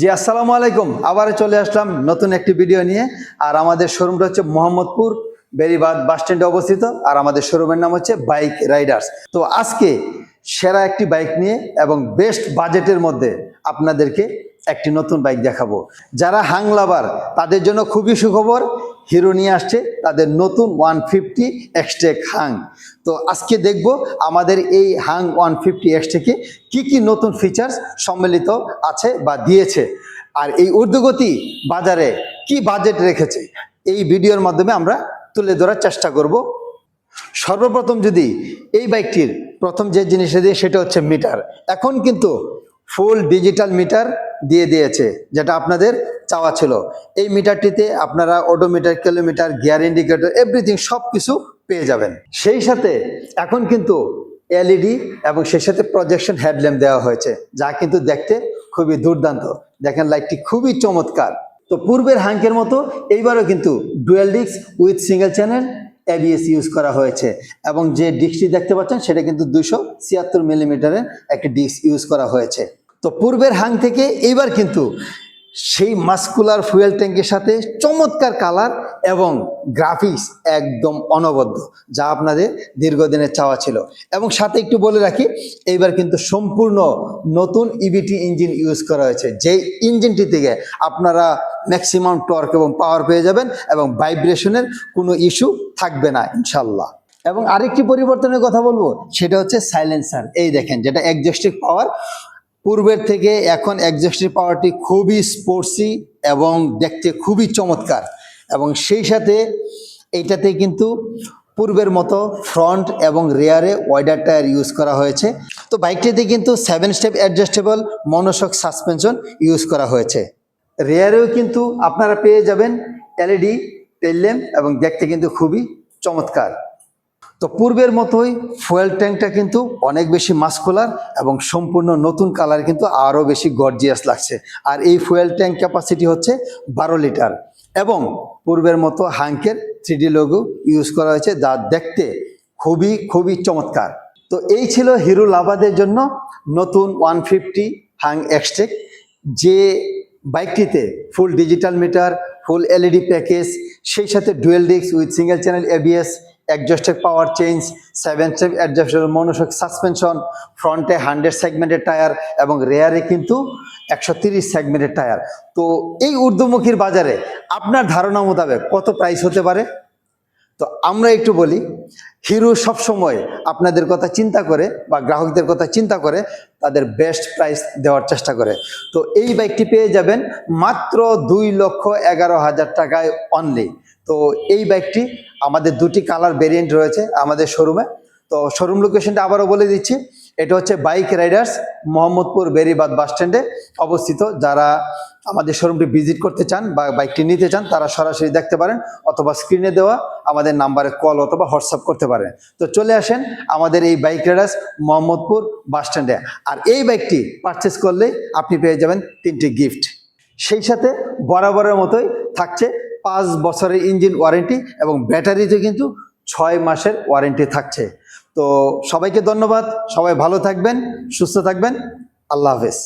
জি, আসসালামু আলাইকুম। আবার চলে আসলাম নতুন একটি ভিডিও নিয়ে। আর আমাদের শোরুমটা হচ্ছে মোহাম্মদপুর, বেরিবাদ বাস স্ট্যান্ডে অবস্থিত। আর আমাদের শোরুমের নাম হচ্ছে বাইক রাইডার্স। তো আজকে সেরা একটি বাইক নিয়ে এবং বেস্ট বাজেটের মধ্যে আপনাদেরকে একটি নতুন বাইক দেখাবো। যারা হাংলাবার, তাদের জন্য খুবই সুখবর। হিরো নিয়ে আসছে, তাদের নতুন ওয়ান ফিফটি এক্সটেক হাং। তো আজকে দেখব আমাদের এই হাং ওয়ান ফিফটি এক্সটেকে কী কী নতুন ফিচার্স সম্মিলিত আছে বা দিয়েছে। আর এই ঊর্ধ্বগতি বাজারে কি বাজেট রেখেছে, এই ভিডিওর মাধ্যমে আমরা তুলে ধরার চেষ্টা করব। সর্বপ্রথম যদি এই বাইকটির প্রথম যে জিনিসটা দিয়ে, সেটা হচ্ছে মিটার এখন কিন্তু ফুল ডিজিটাল মিটার দিয়ে দিয়েছে, যেটা আপনাদের চাওয়া ছিল। এই মিটারটিতে আপনারা odometer kilometre gear indicator everything সব কিছু পেয়ে যাবেন। সেই সাথে এখন কিন্তু এলইডি এবং সেই সাথে প্রজেকশন হেডল্যাম্প দেওয়া হয়েছে, যা কিন্তু দেখতে খুবই দুর্দান্ত। দেখেন লাইটটি খুবই চমৎকার। তো পূর্বের হাঙ্কের মতো এইবারও কিন্তু dual disc with single channel ABS use করা হয়েছে এবং যে ডিস্কটি দেখতে পাচ্ছেন, সেটা কিন্তু দুশো ছিয়াত্তর মিলিমিটারের একটি ডিস্ক ইউজ করা হয়েছে। তো পূর্বের হাং থেকে এইবার কিন্তু সেই মাস্কুলার ফুয়েল ট্যাঙ্কের সাথে চমৎকার কালার এবং গ্রাফিক্স একদম অনবদ্য, যা আপনাদের দীর্ঘদিনের চাওয়া ছিল। এবং সাথে একটু বলে রাখি, এইবার কিন্তু সম্পূর্ণ নতুন ইবিটি ইঞ্জিন ইউজ করা হয়েছে। যেই ইঞ্জিনটি থেকে আপনারা ম্যাক্সিমাম টর্ক এবং পাওয়ার পেয়ে যাবেন এবং ভাইব্রেশনের কোনো ইস্যু থাকবে না ইনশাল্লাহ এবং আরেকটি পরিবর্তনের কথা বলব, সেটা হচ্ছে সাইলেন্সার এই দেখেন, যেটা একজস্টিক পাওয়ার পূর্বের থেকে এখন একজস্টের পাওয়ারটি খুবই স্পোর্টসি এবং দেখতে খুবই চমৎকার এবং সেই সাথে এইটাতে কিন্তু পূর্বের মতো ফ্রন্ট এবং রেয়ারে ওয়াইডার টায়ার ইউজ করা হয়েছে। তো বাইকটিতে কিন্তু seven step adjustable monoshock suspension use করা হয়েছে। রেয়ারেও কিন্তু আপনারা পেয়ে যাবেন এলইডি টেললেম এবং দেখতে কিন্তু খুবই চমৎকার। তো পূর্বের মতোই ফুয়েল ট্যাঙ্কটা কিন্তু অনেক বেশি মাস্কুলার এবং সম্পূর্ণ নতুন কালার কিন্তু আরও বেশি গর্জিয়াস লাগছে। আর এই ফুয়েল ট্যাঙ্ক ক্যাপাসিটি হচ্ছে বারো লিটার এবং পূর্বের মতো হাঙ্কের থ্রিডি লোগো ইউজ করা হয়েছে যা দেখতে খুবই খুবই চমৎকার। তো এই ছিল হিরো লাভাদের জন্য নতুন ওয়ান ফিফটি হাং এক্সটেক, যে বাইকটিতে full digital meter, full LED package, সেই সাথে dual disc with single channel ABS adjusted power change seven step অ্যাডজাস্টের monoshock suspension ফ্রন্টে হান্ড্রেড সেগমেন্টের টায়ার এবং রেয়ারে কিন্তু একশো তিরিশ সেগমেন্টের টায়ার তো এই ঊর্ধ্বমুখীর বাজারে আপনার ধারণা মোতাবেক কত প্রাইস হতে পারে? তো আমরা একটু বলি, হিরো সবসময় আপনাদের কথা চিন্তা করে বা গ্রাহকদের কথা চিন্তা করে, তাদের বেস্ট প্রাইস দেওয়ার চেষ্টা করে। তো এই বাইকটি পেয়ে যাবেন মাত্র দুই লক্ষ এগারো হাজার টাকায় অনলি তো এই বাইকটি আমাদের দুটি কালার ভেরিয়েন্ট রয়েছে আমাদের শোরুমে তো শোরুম লোকেশনটা আবারও বলে দিচ্ছি এটা হচ্ছে bike riders Mohammadpur Beribadh bus স্ট্যান্ডে অবস্থিত। যারা আমাদের শোরুমটি ভিজিট করতে চান বা বাইকটি নিতে চান, তারা সরাসরি দেখতে পারেন অথবা স্ক্রিনে দেওয়া আমাদের নাম্বারে কল অথবা হোয়াটসঅ্যাপ করতে পারেন। তো চলে আসেন আমাদের এই বাইক রাইডার্স মোহাম্মদপুর বাস স্ট্যান্ডে। আর এই বাইকটি পারচেস করলে আপনি পেয়ে যাবেন তিনটি গিফট সেই সাথে বরাবরের মতোই থাকছে পাঁচ বছরের ইঞ্জিন ওয়ারেন্টি এবং ব্যাটারিতে কিন্তু ছয় মাসের ওয়ারেন্টি থাকছে। তো সবাইকে ধন্যবাদ। সবাই ভালো থাকবেন সুস্থ থাকবেন। আল্লাহ হাফেজ।